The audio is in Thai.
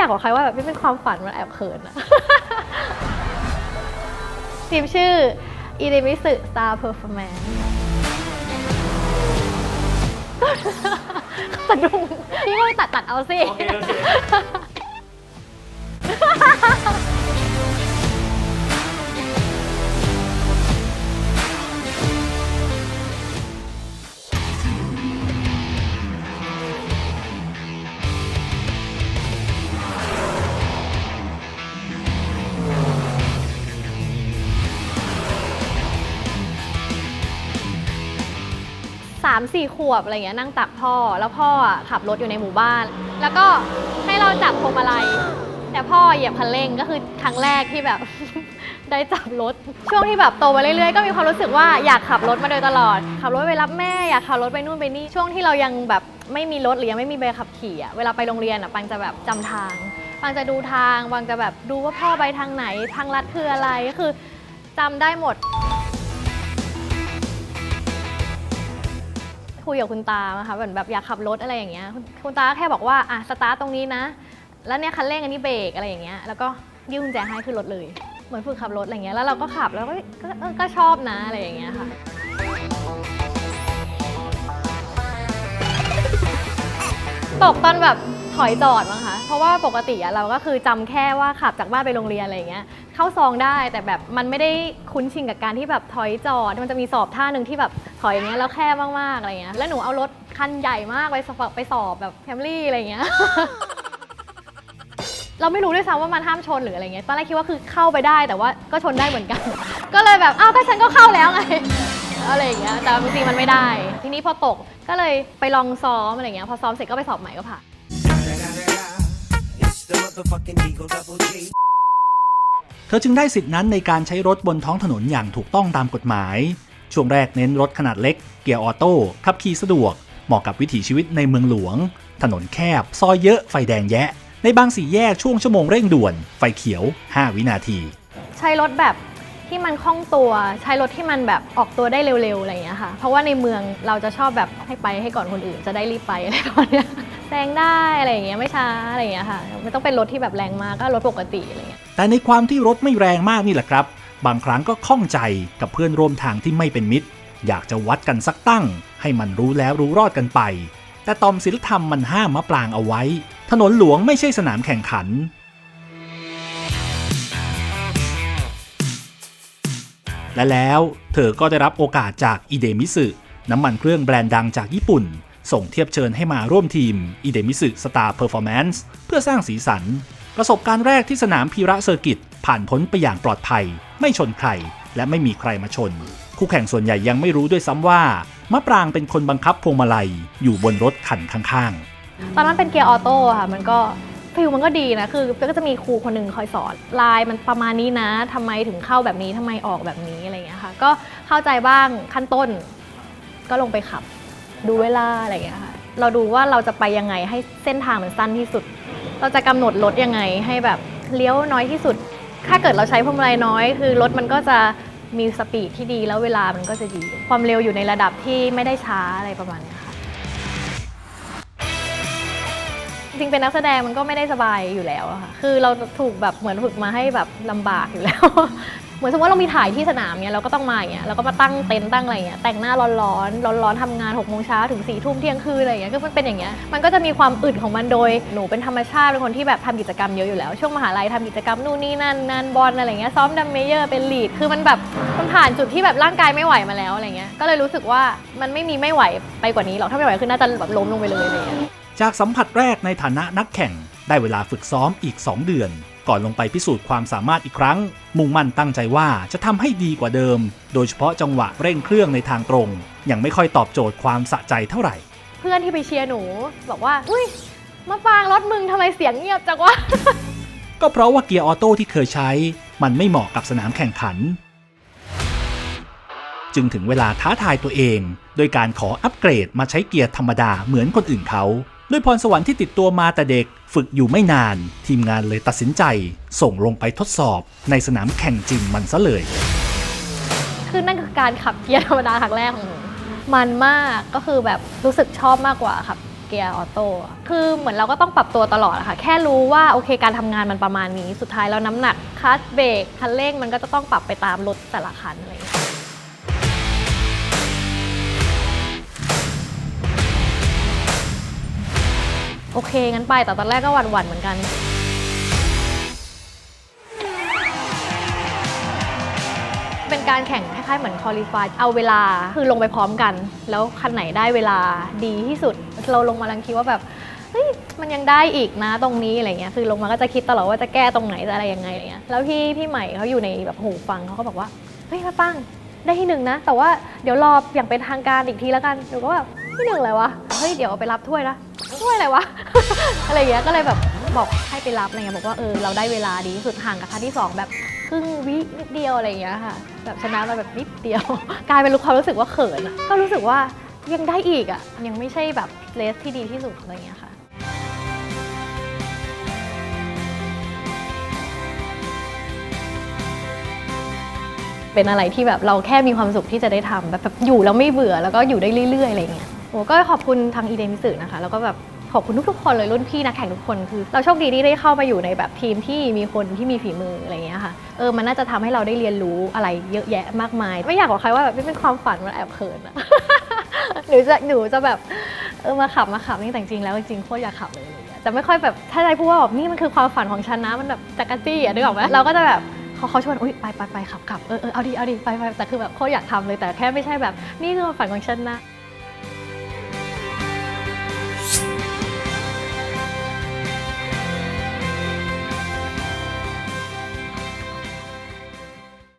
อยากบอกใครว่าแบบนี่เป็นความฝันมันแอบเขินอะทีมชื่อ i d e m i s u Star Performance สะดุ้งพี่ก็ไปตัดตัดเอาสิ สามสี่ขวบอะไรเงี้ยนั่งตักพ่อ แล้วพ่ออะขับรถอยู่ในหมู่บ้าน แล้วก็ให้เราจับพวงมาลัย แต่พ่อเหยียบคันเร่งก็คือครั้งแรกที่แบบ ได้จับรถ ช่วงที่แบบโตมาเรื่อยๆ ก็มีความรู้สึกว่าอยากขับรถมาโดยตลอด ขับรถไปรับแม่อยากขับรถไปนู่นไปนี่ ช่วงที่เรายังแบบไม่มีรถหรือยังไม่มีใบขับขี่อะเวลาไปโรงเรียนอะปังจะแบบจำทาง ปังจะดูทางปังจะแบบดูว่าพ่อไปทางไหน ทางลัดคืออะไรก็คือจำได้หมด คุยกับคุณตานะคะเหมือนแบบอยากขับรถอะไรอย่างเงี้ยคุณคุณตาแค่บอกว่าอะสตาร์ทตรงนี้นะ แล้วเนี่ยคันเร่งอันนี้เบรกอะไรอย่างเงี้ยแล้วก็ยื่นกุญแจให้ขึ้นรถเลยเหมือนฝึกขับรถอะไรเงี้ยแล้วเราก็ขับแล้วก็ก็เออก็ชอบนะอะไรอย่างเงี้ยค่ะ ตกตอนแบบ อยจอดมั้งคะ เพราะว่าปกติอะเราก็คือจำแค่ว่าขับจากบ้านไปโรงเรียนอะไรอย่างเงี้ย เข้าซองได้แต่แบบมันไม่ได้คุ้นชินกับการที่แบบถอยจอด มันจะมีสอบท่าหนึ่งที่แบบถอยอย่างเงี้ยแล้วแคบมากๆอะไรเงี้ย แล้วหนูเอารถคันใหญ่มากไปสอบไปสอบแบบแฟมลี่อะไรเงี้ย เราไม่รู้ด้วยซ้ำว่ามันห้ามชนหรืออะไรเงี้ย ตอนแรกคิดว่าคือเข้าไปได้แต่ว่าก็ชนได้เหมือนกัน ก็เลยแบบอ้าวก็ฉันก็เข้าแล้วไง อะไรอย่างเงี้ย แต่จริงๆมันไม่ได้ ทีนี้พอตกก็เลยไปลองซ้อมอะไรเงี้ย พอซ้อมเสร็จก็ไปสอบใหม่ก็ผ่าน เธอจึงได้สิทธินั้นในการใช้รถบนท้องถนนอย่างถูกต้องตามกฎหมาย ช่วงแรกเน้นรถขนาดเล็ก เกียร์ออโต้ขับขี่สะดวก เหมาะกับวิถีชีวิตในเมืองหลวง ถนนแคบ ซอยเยอะ ไฟแดงแยะ ในบางสี่แยกช่วงชั่วโมงเร่งด่วน ไฟเขียว 5 วินาที ใช้รถแบบที่มันคล่องตัวใช้รถที่มันแบบออกตัวได้เร็วๆอะไรอย่างเงี้ยค่ะ เพราะว่าในเมืองเราจะชอบแบบให้ไปให้ก่อนคนอื่นจะได้รีบไปอะไรประมาณเนี้ย แซงได้อะไรอย่างเงี้ยไม่ช้าอะไรอย่างเงี้ยค่ะไม่ต้องเป็นรถที่แบบแรงมากก็รถปกติอะไรเงี้ยแต่ในความที่รถไม่แรงมากนี่แหละครับ บางครั้งก็ข้องใจกับเพื่อนร่วมทางที่ไม่เป็นมิตร อยากจะวัดกันสักตั้ง ให้มันรู้แล้วรู้รอดกันไป แต่ตอมศิลธรรมมันห้ามมะปรางเอาไว้ ถนนหลวงไม่ใช่สนามแข่งขันและแล้วเธอก็ได้รับโอกาสจากอิเดมิสึน้ำมันเครื่องแบรนด์ดังจากญี่ปุ่น ส่งเทียบเชิญให้มาร่วมทีมอิเดมิสึสตาร์เพอร์ฟอร์แมนซ์เพื่อสร้างสีสัน ประสบการณ์แรกที่สนามพีระเซอร์กิตผ่านพ้นไปอย่างปลอดภัย ไม่ชนใคร และไม่มีใครมาชน คู่แข่งส่วนใหญ่ยังไม่รู้ด้วยซ้ำว่ามะปรางเป็นคนบังคับพวงมาลัยอยู่บนรถคันข้างๆ ตอนนั้นเป็นเกียร์ออโต้ค่ะ มันก็ฟิลมันก็ดีนะ คือก็จะมีครูคนหนึ่งคอยสอนลายมันประมาณนี้นะทำไมถึงเข้าแบบนี้ทำไมออกแบบนี้อะไรอย่างเงี้ยค่ะ ก็เข้าใจบ้างขั้นต้นก็ลงไปขับ ดูเวลาอะไรอย่างเงี้ยค่ะ เราดูว่าเราจะไปยังไงให้เส้นทางมันสั้นที่สุด เราจะกำหนดรถยังไงให้แบบเลี้ยวน้อยที่สุด ถ้าเกิดเราใช้พวงมาลัยน้อย คือรถมันก็จะมีสปีดที่ดีแล้วเวลามันก็จะดี ความเร็วอยู่ในระดับที่ไม่ได้ช้าอะไรประมาณนี้ค่ะจริงเป็นนักแสดงมันก็ไม่ได้สบายอยู่แล้วค่ะ คือเราถูกแบบเหมือนฝึกมาให้แบบลำบากอยู่แล้ว เหมือนสมมติว่าเรามีถ่ายที่สนามเนี่ยเราก็ต้องมาอย่างเงี้ยเราก็มาตั้งเต็นท์ตั้งอะไรเงี้ยแต่งหน้าร้อนๆร้อนๆทำงาน6กโมงเช้าถึง4ี่ทุ่มเที่ยงคืนอะไรเงี้ยก็มันเป็นอย่างเงี้ยมันก็จะมีความอึดของมันโดยหนูเป็นธรรมชาติเป็นคนที่แบบทำกิจกรรมเยอะอยู่แล้วช่วงมหาลัยทำกิจกรรมนู่นนี่นั่นงานบอลอะไรเงี้ยซ้อมดัมเมเยอร์เป็นลีดคือมันแบบมันผ่านจุดที่แบบร่างกายไม่ไหวมาแล้วอะไรเงี้ยก็เลยรู้สึกว่ามันไม่มีไม่ไหวไปกว่านี้หรอกถ้าไม่ไหวคือน่าจะแบบล้มลงไปเลยอะไรเงี้ยจากสัมผัสแรกในฐานะนักแข่ง ได้เวลาฝึกซ้อมอีก 2 เดือน ก่อนลงไปพิสูจน์ความสามารถอีกครั้ง มุ่งมั่นตั้งใจว่าจะทำให้ดีกว่าเดิม โดยเฉพาะจังหวะเร่งเครื่องในทางตรง ยังไม่ค่อยตอบโจทย์ความสะใจเท่าไหร่ เพื่อนที่ไปเชียร์หนู บอกว่า อุ้ยมาปรางรถมึงทำไมเสียงเงียบจังวะ ก็เพราะว่าเกียร์ออโต้ที่เคยใช้ มันไม่เหมาะกับสนามแข่งขัน จึงถึงเวลาท้าทายตัวเอง โดยการขออัปเกรดมาใช้เกียร์ธรรมดาเหมือนคนอื่นเขา ด้วยพรสวรรค์ที่ติดตัวมาแต่เด็กฝึกอยู่ไม่นาน ทีมงานเลยตัดสินใจ ส่งลงไปทดสอบในสนามแข่งจริงมันซะเลย คือนั่นคือการขับเกียร์ธรรมดาครั้งแรกของหนูมันมากก็คือแบบรู้สึกชอบมากกว่าครับเกียร์ออโต้คือเหมือนเราก็ต้องปรับตัวตลอดอะค่ะ แค่รู้ว่าโอเคการทำงานมันประมาณนี้ สุดท้ายแล้วน้ำหนักคลัตช์เบรกคันเร่งมันก็จะต้องปรับไปตามรถแต่ละคันอะไรอย่างเงี้ย โอเคงั้นไปแต่ตอนแรกก็หวั่นๆเหมือนกัน เป็นการแข่งคล้ายๆเหมือนคอลี่ฟายเอาเวลาคือลงไปพร้อมกัน แล้วคันไหนได้เวลาดีที่สุด เราลงมาลังคิดว่าแบบเฮ้ยมันยังได้อีกนะตรงนี้อะไรเงี้ยคือลงมาก็จะคิดตลอดว่าจะแก้ตรงไหนจะอะไรยังไงอะไรเงี้ยแล้วพี่พี่ใหม่เขาอยู่ในแบบหูฟังเขาก็บอกว่าเฮ้ยแม่ปังได้ที่หนึ่งนะ แต่ว่าเดี๋ยวรออย่างเป็นทางการอีกทีแล้วกันหนูก็แบบ ที่หนึ่งอะไรวะ เฮ้ย เดี๋ยวไปรับถ้วยนะถ้วยอะไรวะ อะไรเงี้ย ก็เลยแบบบอกให้ไปรับอะไรเงี้ย บอกว่าเออเราได้เวลาดีที่สุดห่างกับคันที่สองแบบครึ่งวินิดเดียวอะไรเงี้ยค่ะ แบบชนะมาแบบนิดเดียว กลายเป็นรู้ความรู้สึกว่าเขินอะก็รู้สึกว่ายังได้อีกอะยังไม่ใช่แบบเลสที่ดีที่สุดอะไรเงี้ยค่ะ เป็นอะไรที่แบบเราแค่มีความสุขที่จะได้ทำแบบแบบอยู่แล้วไม่เบื่อแล้วก็อยู่ได้เรื่อยๆอะไรเงี้ย โอ้ก็ขอบคุณทางอีเดมิสึนะคะ แล้วก็แบบขอบคุณทุกๆคนเลยรุ่นพี่นักแข่งทุกคนคือ เราโชคดีที่ได้เข้ามาอยู่ในแบบทีมที่มีคนที่มีฝีมืออะไรเงี้ยค่ะเออมันน่าจะทำให้เราได้เรียนรู้อะไรเยอะแยะมากมาย ไม่อยากบอกใครว่าแบบนี่เป็นความฝันมันแอบเขินอะหนูจะหนูจะแบบเออมาขับมาขับนี่แต่จริงแล้วจริงโคตรอยากขับเลยแต่ไม่ค่อยแบบถ้าใครพูดว่าแบบนี่มันคือความฝันของฉันนะมันแบบจักรจี้อะนึกออกไหมเราก็จะแบบเขาเขาชวนอุ้ยไปไปไปขับขับเออเออเอาดิเอาดิไปไปแต่คือแบบเขาอยากทำเลยแต่แค่ไม่ใช่แบบนี่คือความฝันของฉันนะ